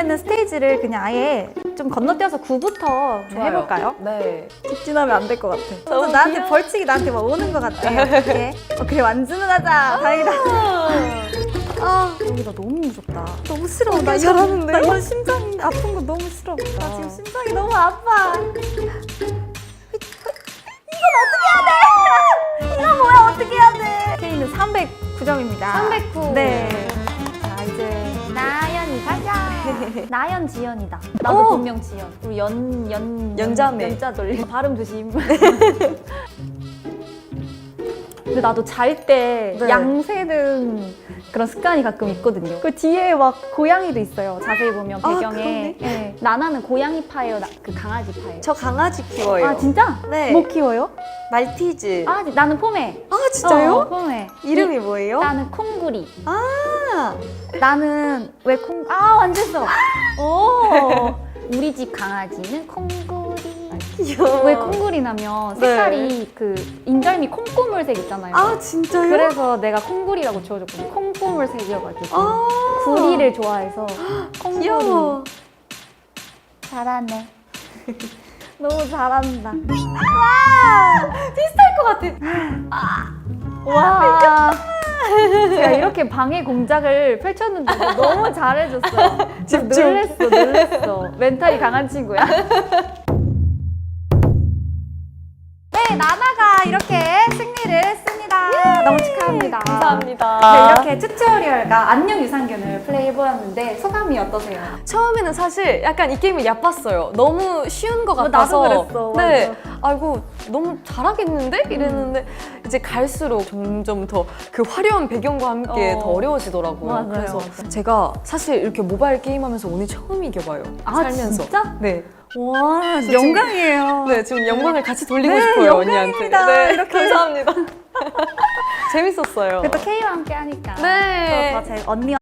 있는 스테이지를 그냥 아예 좀 건너뛰어서 9부터 좋아요. 해볼까요? 네. 직진하면 안 될 것 같아. 너무 또 나한테 귀여워. 벌칙이 나한테 막 오는 것 같아. 어떡해. 어, 그래 완주는 하자. 다행이다. 아 여기가 너무 무섭다. 너무 싫어. 나 이거, 잘하는데? 나 이거 심장이 아픈 거 너무 싫어. 나 지금 심장이 너무 아파. 이건 어떻게 해야 돼? 이거 뭐야 어떻게 해야 돼? K는 309점입니다. 309. 네. 나연 지연이다. 나도 오! 분명 지연. 우리 연, 연, 연자매. 연자 돌리. 발음 조심. 근데 나도 잘 때 네. 양세는 그런 습관이 가끔 있거든요. 그 뒤에 막 고양이도 있어요. 자세히 보면 아, 배경에. 네. 나나는 고양이 파예요. 나- 그 강아지 파예요. 저 강아지 키워요. 아 진짜? 네. 뭐 키워요? 말티즈. 아, 아 나는 포메. 진짜요? 어, 포메. 이름이 뭐예요? 나는 콩구리. 아, 나는 왜 콩? 아 완전 오. 우리 집 강아지는 콩구리. 왜 콩구리냐면 네. 색깔이 그 인절미 콩고물색 있잖아요. 아, 진짜요? 그래서 내가 콩구리라고 지어줬거든요. 콩고물색이어가지고 아, 구리를 좋아해서 콩구리. 귀여워. 잘하네. 너무 잘한다. 와 비슷할 것 같아. 와. 제가 이렇게 방해 공작을 펼쳤는데 너무 잘해줬어요. 좀 집중. 놀랬어, 놀랬어. 멘탈이 강한 친구야. 네, 나나가 이렇게 승리를 했습니다. 너무 축하합니다. 감사합니다. 네, 이렇게 튜토리얼과 안녕 유산균을 플레이해보았는데 소감이 어떠세요? 처음에는 사실 약간 이 게임이 얕봤어요. 너무 쉬운 것 어, 같아서. 나도 그랬어, 네. 아이고, 너무 잘하겠는데? 이랬는데 이제 갈수록 점점 더 그 화려한 배경과 함께 어. 더 어려워지더라고요. 맞아요, 그래서. 제가 사실 이렇게 모바일 게임하면서 오늘 처음 이겨봐요. 아, 살면서. 진짜? 네. 와, 영광이에요. 네, 지금 영광을 같이 돌리고 네, 싶어요, 영광입니다. 언니한테. 네, 이렇게. 감사합니다. 재밌었어요. 또 K와 함께 하니까 네. 또더제 언니와